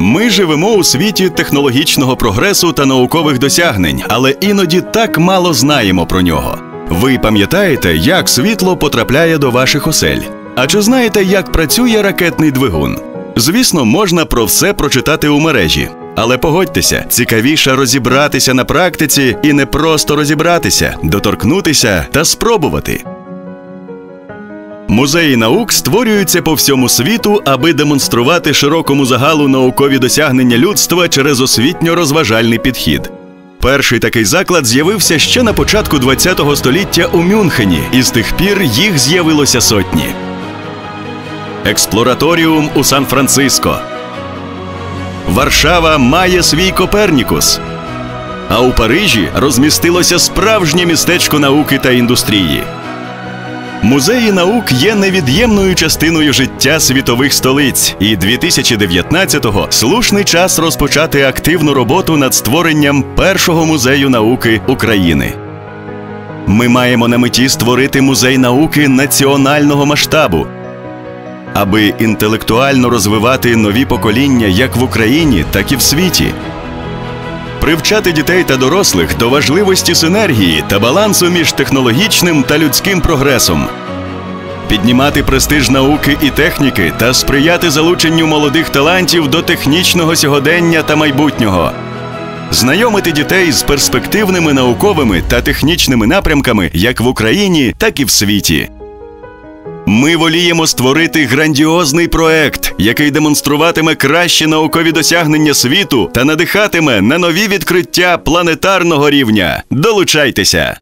Ми живемо у світі технологічного прогресу та наукових досягнень, але іноді так мало знаємо про нього. Ви пам'ятаєте, як світло потрапляє до ваших осель? А чи знаєте, як працює ракетний двигун? Звісно, можна про все прочитати у мережі. Але погодьтеся, цікавіше розібратися на практиці і не просто розібратися, доторкнутися та спробувати. Музеї наук створюються по всьому світу, аби демонструвати широкому загалу наукові досягнення людства через освітньо-розважальний підхід. Перший такий заклад з'явився ще на початку ХХ століття у Мюнхені, і з тих пір їх з'явилося сотні. Експлораторіум у Сан-Франциско. Варшава має свій Копернікус. А у Парижі розмістилося справжнє містечко науки та індустрії. Музеї наук є невід'ємною частиною життя світових столиць, і 2019-го слушний час розпочати активну роботу над створенням першого музею науки України. Ми маємо на меті створити музей науки національного масштабу, аби інтелектуально розвивати нові покоління як в Україні, так і в світі. Привчати дітей та дорослих до важливості синергії та балансу між технологічним та людським прогресом, піднімати престиж науки і техніки та сприяти залученню молодих талантів до технічного сьогодення та майбутнього, знайомити дітей з перспективними науковими та технічними напрямками як в Україні, так і в світі. Ми воліємо створити грандіозний проект, який демонструватиме кращі наукові досягнення світу та надихатиме на нові відкриття планетарного рівня. Долучайтеся!